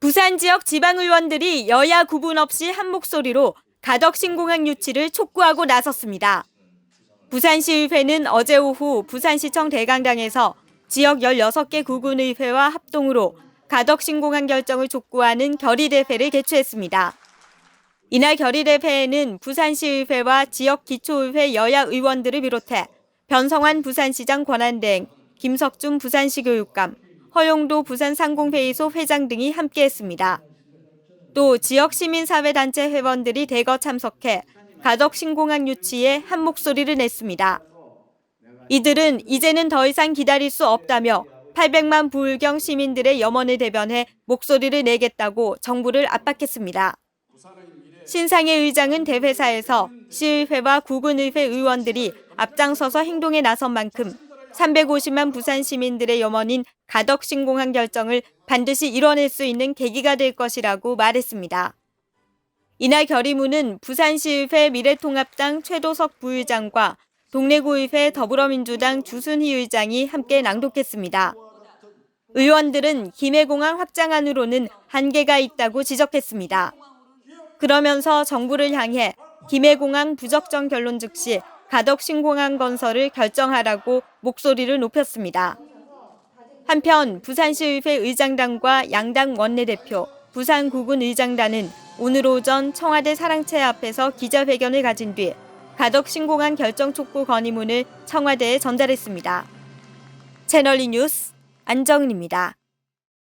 부산 지역 지방의원들이 여야 구분 없이 한 목소리로 가덕 신공항 유치를 촉구하고 나섰습니다. 부산시의회는 어제 오후 부산시청 대강당에서 지역 16개 구군의회와 합동으로 가덕 신공항 결정을 촉구하는 결의대회를 개최했습니다. 이날 결의대회에는 부산시의회와 지역 기초의회 여야 의원들을 비롯해 변성환 부산시장 권한대행, 김석준 부산시 교육감, 허용도 부산 상공회의소 회장 등이 함께했습니다. 또 지역 시민사회단체 회원들이 대거 참석해 가덕 신공항 유치에 한 목소리를 냈습니다. 이들은 이제는 더 이상 기다릴 수 없다며 800만 부울경 시민들의 염원을 대변해 목소리를 내겠다고 정부를 압박했습니다. 신상의 의장은 대회사에서 시의회와 구군의회 의원들이 앞장서서 행동에 나선 만큼 350만 부산 시민들의 염원인 가덕 신공항 결정을 반드시 이뤄낼 수 있는 계기가 될 것이라고 말했습니다. 이날 결의문은 부산시의회 미래통합당 최도석 부의장과 동래구의회 더불어민주당 주순희 의장이 함께 낭독했습니다. 의원들은 김해공항 확장안으로는 한계가 있다고 지적했습니다. 그러면서 정부를 향해 김해공항 부적정 결론 즉시 가덕 신공항 건설을 결정하라고 목소리를 높였습니다. 한편 부산시의회 의장단과 양당 원내대표, 부산구군 의장단은 오늘 오전 청와대 사랑채 앞에서 기자회견을 가진 뒤 가덕 신공항 결정 촉구 건의문을 청와대에 전달했습니다. 채널리 뉴스 안정은입니다.